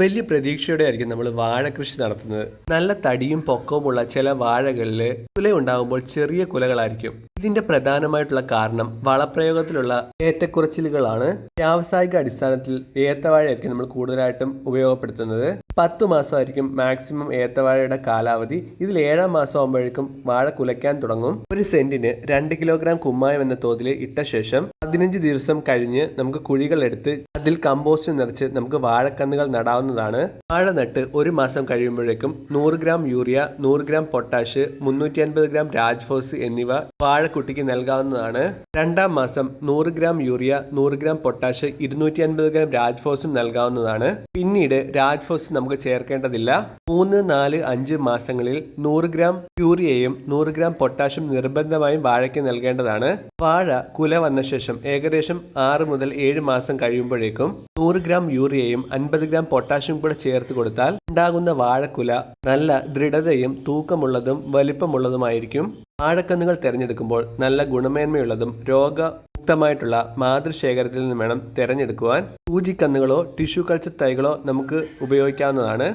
വലിയ പ്രതീക്ഷയോടെ ആയിരിക്കും നമ്മൾ വാഴ കൃഷി നടത്തുന്നത്. നല്ല തടിയും പൊക്കവുമുള്ള ചില വാഴകളിൽ കുല ഉണ്ടാകുമ്പോൾ ചെറിയ കുലകളായിരിക്കും. ഇതിന്റെ പ്രധാനമായിട്ടുള്ള കാരണം വളപ്രയോഗത്തിലുള്ള ഏറ്റക്കുറച്ചിലുകളാണ്. വ്യാവസായിക അടിസ്ഥാനത്തിൽ ഏത്തവാഴയായിരിക്കും നമ്മൾ കൂടുതലായിട്ടും ഉപയോഗപ്പെടുത്തുന്നത്. പത്ത് മാസമായിരിക്കും മാക്സിമം ഏത്തവാഴയുടെ കാലാവധി. ഇതിൽ ഏഴാം മാസം ആകുമ്പോഴേക്കും വാഴ കുലയ്ക്കാൻ തുടങ്ങും. ഒരു സെന്റിന് രണ്ട് കിലോഗ്രാം കുമ്മായം എന്ന തോതിൽ ഇട്ട ശേഷം പതിനഞ്ച് ദിവസം കഴിഞ്ഞ് നമുക്ക് കുഴികൾ എടുത്ത് അതിൽ കമ്പോസ്റ്റ് നിറച്ച് നമുക്ക് വാഴക്കന്നുകൾ നടാവുന്നതാണ്. വാഴ നട്ട് ഒരു മാസം കഴിയുമ്പോഴേക്കും നൂറ് ഗ്രാം യൂറിയ നൂറ് ഗ്രാം പൊട്ടാഷ് മുന്നൂറ്റി അൻപത് ഗ്രാം രാജ്ഫോസ് എന്നിവ വാഴക്കുട്ടിക്ക് നൽകാവുന്നതാണ്. രണ്ടാം മാസം നൂറ് ഗ്രാം യൂറിയ നൂറ് ഗ്രാം പൊട്ടാഷ് ഇരുന്നൂറ്റി അൻപത് ഗ്രാം രാജ്ഫോസും നൽകാവുന്നതാണ്. പിന്നീട് രാജ്ഫോസ് നമുക്ക് ചേർക്കേണ്ടതില്ല. മൂന്ന് നാല് അഞ്ച് മാസങ്ങളിൽ നൂറ് ഗ്രാം യൂറിയയും നൂറ് ഗ്രാം പൊട്ടാഷും നിർബന്ധമായും വാഴയ്ക്ക് നൽകേണ്ടതാണ്. വാഴ കുല വന്ന ശേഷം ഏകദേശം ആറ് മുതൽ ഏഴ് മാസം കഴിയുമ്പോഴേക്കും നൂറ് ഗ്രാം യൂറിയയും അൻപത് ഗ്രാം പൊട്ടാഷ്യം കൂടെ ചേർത്ത് കൊടുത്താൽ ഉണ്ടാകുന്ന വാഴക്കുല നല്ല ദൃഢതയും തൂക്കമുള്ളതും വലിപ്പമുള്ളതുമായിരിക്കും. വാഴക്കന്നുകൾ തിരഞ്ഞെടുക്കുമ്പോൾ നല്ല ഗുണമേന്മയുള്ളതും രോഗമുക്തമായിട്ടുള്ള മാതൃശേഖരത്തിൽ നിന്ന് വേണം തിരഞ്ഞെടുക്കുവാൻ. സൂചിക്കന്നുകളോ ടിഷ്യൂ കൾച്ചർ തൈകളോ നമുക്ക് ഉപയോഗിക്കാവുന്നതാണ്.